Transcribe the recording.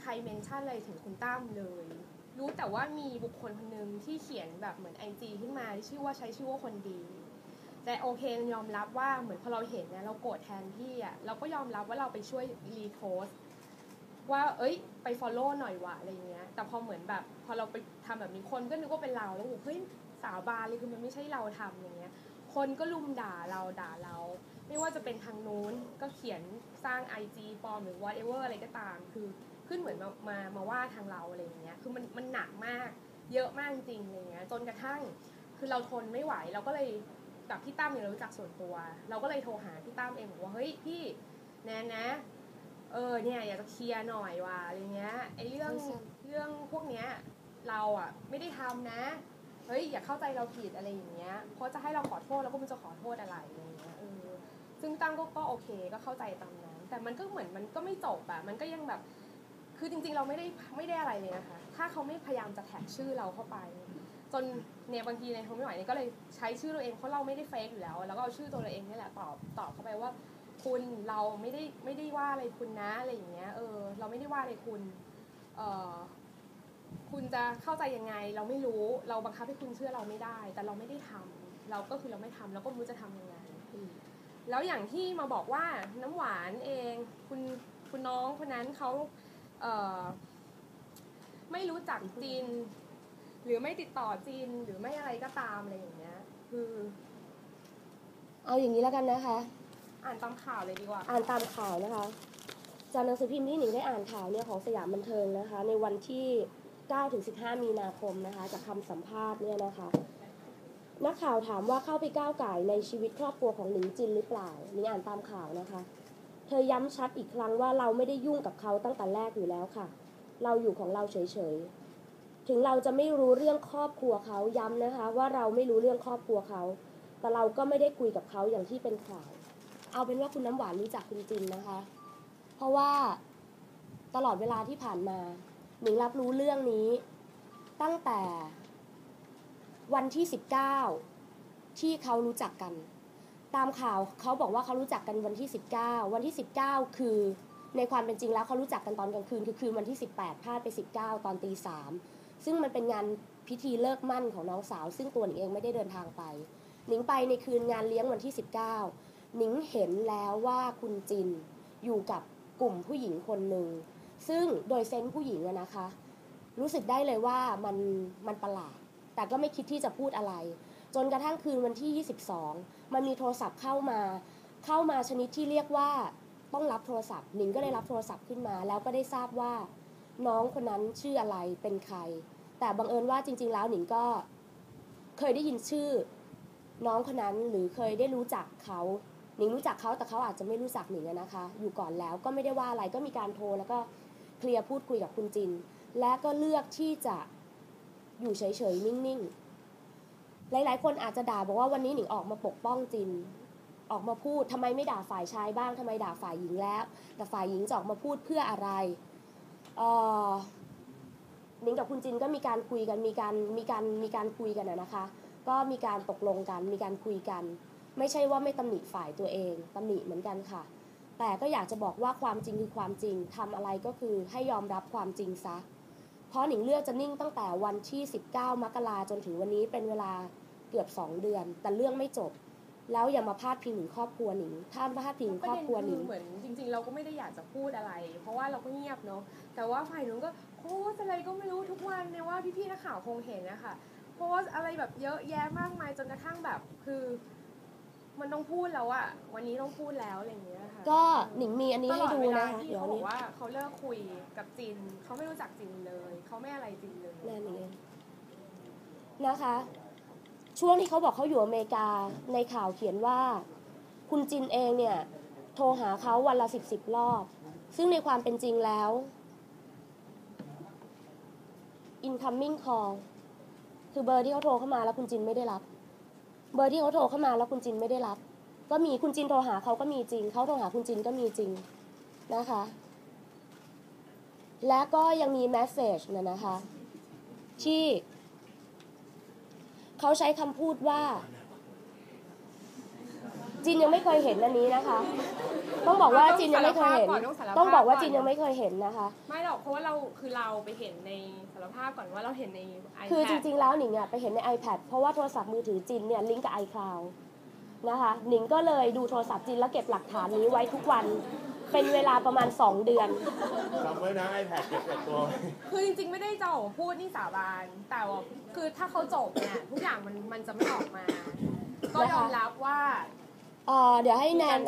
ใครเมนชั่นอะไรถึงคุณตั้มเลย รู้แต่ว่ามีบุคคลคนหนึ่งที่เขียนแบบเหมือนไอจีขึ้นมาที่ชื่อว่าใช้ชื่อว่าคนดี แต่โอเคยอมรับว่าเหมือนพอเราเห็นเนี่ยเราโกรธแทนพี่อะเราก็ยอมรับว่าเราไปช่วยรีโพสต์ว่า เอ้ย ไป follow หน่อยวะอะไรเงี้ย แต่พอเหมือนแบบ พอเราไปทำแบบนี้คนก็นึกว่าเป็นเราแล้วบอกเฮ้ย สาวบานเลยคือมันไม่ใช่เราทำอย่างเงี้ย คนก็ลุมด่าเราด่าเรา ไม่ว่าจะเป็นทางนู้นก็เขียนสร้าง IG ปลอมหรือ whatever อะไรก็ตาม คือ ขึ้นเหมือนมามามาว่าทางเราอะไรอย่างเงี้ยคือมันมันหนักมากเยอะมากจริงๆอะไรเงี้ยจนกระทั่งคือเราทนไม่ไหวเราก็เลยกับพี่ตั้มเนี่ยเรารู้จักส่วนตัว เราก็เลยโทรหาพี่ตั้มเองบอกว่าเฮ้ยพี่แนนนะเออเนี่ยอยากจะเคลียร์หน่อยว่ะอะไรเงี้ยไอ้เรื่องเรื่องพวกเนี้ยเราอะไม่ได้ทำนะเฮ้ยอย่าเข้าใจเราผิดอะไรอย่างเงี้ยเพราะจะให้เราขอโทษเราก็ม่รู้จะขอโทษอะไรอะไรอย่างเงี้ยเออซึ่งตั้มก็ก็โอเคก็เข้าใจตามนั้น แต่มันก็เหมือนมันก็ไม่จบอะมันก็ยังแบบ คือจริงๆเราไม่ได้ไม่ได้อะไรเลยนะคะ ถ้าเขาไม่พยายามจะแท็กชื่อเราเข้าไป จนเนี่ยบางทีในทนไม่ไหวเนี่ยก็เลยใช้ชื่อตัวเองเพราะเราไม่ได้เฟซอยู่แล้ว แล้วก็เอาชื่อตัวเราเองนี่แหละตอบตอบเข้าไปว่า คุณเราไม่ได้ไม่ได้ว่าอะไรคุณนะอะไรอย่างเงี้ยเออเราไม่ได้ว่าอะไรคุณเออคุณจะเข้าใจยังไงเราไม่รู้เราบังคับให้คุณเชื่อเราไม่ได้ แต่เราไม่ได้ทำเราก็คือเราไม่ทำเราก็ไม่รู้จะทำยังไงแล้วอย่างที่มาบอกว่าน้ำหวานเอง คุณคุณน้องคนนั้นเขา เอ่อไม่รู้จักจีน หรือไม่ติดต่อจีนหรือไม่อะไรก็ตามอะไรอย่างเงี้ย คือเอาอย่างนี้แล้วกันนะคะ อ่านตามข่าวเลยดีกว่า อ่านตามข่าวนะคะ จากหนังสือพิมพ์ที่หนิงได้อ่านข่าวเนี่ยของสยามบันเทิงนะคะ ในวันที่9ถึง15 มีนาคมนะคะ จากคำสัมภาษณ์เนี่ยนะคะนักข่าวถามว่าเข้าไปก้าวไก่ายในชีวิตครอบครัวของหนิงจินหรือเปล่านี่อ่านตามข่าวนะคะ เธอย้ำชัดอีกครั้งว่าเราไม่ได้ยุ่งกับเขาตั้งแต่แรกอยู่แล้วค่ะ เราอยู่ของเราเฉยๆ ถึงเราจะไม่รู้เรื่องครอบครัวเขาย้ำนะคะ ว่าเราไม่รู้เรื่องครอบครัวเขา แต่เราก็ไม่ได้คุยกับเขาอย่างที่เป็นข่าว เอาเป็นว่าคุณน้ำหวานรู้จักคุณจินนะคะ เพราะว่าตลอดเวลาที่ผ่านมา หนิงรับรู้เรื่องนี้ ตั้งแต่วันที่ 19 ที่เขารู้จักกัน ตามข่าวเขาบอกว่าเขารู้จักกันวันที่ 19 วันที่ 19 คือในความเป็นจริงแล้วเขารู้จักกันตอนกลางคืนคือคืนวันที่ 18พลาดไป 19 ตอนตีสามซึ่งมันเป็นงานพิธีเลิกมั่นของน้องสาว ซึ่งตัวหนิงเองไม่ได้เดินทางไป หนิงไปในคืนงานเลี้ยงวันที่ 19 หนิงเห็นแล้วว่าคุณจินอยู่กับกลุ่มผู้หญิงคนหนึ่งซึ่งโดยเซนส์ผู้หญิงนะคะ รู้สึกได้เลยว่ามันมันประหลาด แต่ก็ไม่คิดที่จะพูดอะไร จนกระทั่งคืนวันที่ 22 มันมีโทรศัพท์เข้ามา เข้ามาชนิดที่เรียกว่าต้องรับโทรศัพท์หนิงก็เลยรับโทรศัพท์ขึ้นมา แล้วก็ได้ทราบว่า น้องคนนั้นชื่ออะไรเป็นใคร แต่บังเอิญว่าจริง ๆ แล้วหนิงก็เคยได้ยินชื่อ น้องคนนั้นหรือเคยได้รู้จักเขาหนิงรู้จักเขาแต่เขาอาจจะไม่รู้จักหนิงนะคะ อยู่ก่อนแล้วก็ไม่ได้ว่าอะไรก็มีการโทรแล้วก็เคลียร์พูดคุยกับคุณจิน และก็เลือกที่จะอยู่เฉยๆนิ่งๆ หลาย ๆ คนอาจจะด่าบอกว่าวันนี้หนิงออกมาปกป้องจิน ออกมาพูดทำไมไม่ด่าฝ่ายชายบ้างทำไมด่าฝ่ายหญิงแล้ว แต่ฝ่ายหญิงจะออกมาพูดเพื่ออะไรเออหนิงกับคุณจินก็มีการคุยกันมีการมีการมีการคุยกันนะคะ ก็มีการตกลงกันมีการคุยกัน ไม่ใช่ว่าไม่ตำหนิฝ่ายตัวเองตำหนิเหมือนกันค่ะ แต่ก็อยากจะบอกว่าความจริงคือความจริงทำอะไรก็คือให้ยอมรับความจริงซะ เพราะหนิงเลือกจะนิ่งตั้งแต่วันที่ 19 มกราจนถึงวันนี้เป็นเวลาเกือบ 2 เดือน แต่เรื่องไม่จบ แล้วอย่ามาพาดพิงถึงครอบครัวหนิงถ้าพาดพิงครอบครัวหนิงเหมือนจริง ๆ เราก็ไม่ได้อยากจะพูดอะไร เพราะว่าเราก็เงียบเนาะแต่ว่าฝ่ายนู้นก็โพสอะไรก็ไม่รู้ทุกวันเนี่ยว่าพี่ๆนักข่าวคงเห็นนะคะโพสอะไรแบบเยอะแยะมากมายจนกระทั่งแบบคือ มันต้องพูดแล้วอะวันนี้ต้องพูดแล้วอะไรอย่างเงี้ยค่ะก็หนิงมีอันนี้ตลให้อดดูเวลานะคะที่เดี๋ยวเขาอันบอนี้กว่าเขาเลิกคุยกับจินเขาไม่รู้จักจินเลยเขาไม่อะไรจินเลยแน่นี่เองนะคะ ช่วงที่เขาบอกเขาอยู่อเมริกาในข่าวเขียนว่า คุณจินเองเนี่ย โทรหาเขาวันละสิบสิบรอบ ซึ่งในความเป็นจริงแล้ว incoming call คือเบอร์ที่เขาโทรเข้ามาแล้วคุณจินไม่ได้รับ เบอร์ที่เขาโทรเข้ามาแล้วคุณจินไม่ได้รับ ก็มีคุณจินโทรหาเขาก็มีจริง เขาโทรหาคุณจินก็มีจริงนะคะ และก็ยังมีแมสเซจนะนะคะ ที่เขาใช้คำพูดว่า จินยังไม่เคยเห็นอันนี้นะคะ ต้องบอกว่าจินยังไม่เคยเห็น ต้องสารภาพก่อนต้องบอกว่าก่อนจินยังไม่เคยเห็นนะคะ ไม่หรอกเพราะว่าเราคือเราไปเห็นในสารภาพก่อนว่าเราเห็นใน iPad คือจริงๆแล้วหนิงอะไปเห็นใน iPad เพราะว่าโทรศัพท์มือถือจินเนี่ยลิงก์กับ iCloud นะคะหนิงก็เลยดูโทรศัพท์จินแล้วเก็บหลักฐานนี้ไว้ทุกวันเป็นเวลาประมาณ 2 เดือนจำไว้นะ iPad เก็บแต่ตัวไว้คือจริงๆ ไม่ได้จะออกมาพูดนี่สาบาน แต่ว่าคือถ้าเขาจบเนี่ยทุกอย่างมันมันจะไม่ออกมา ก็ยอมรับว่า à, để hay nè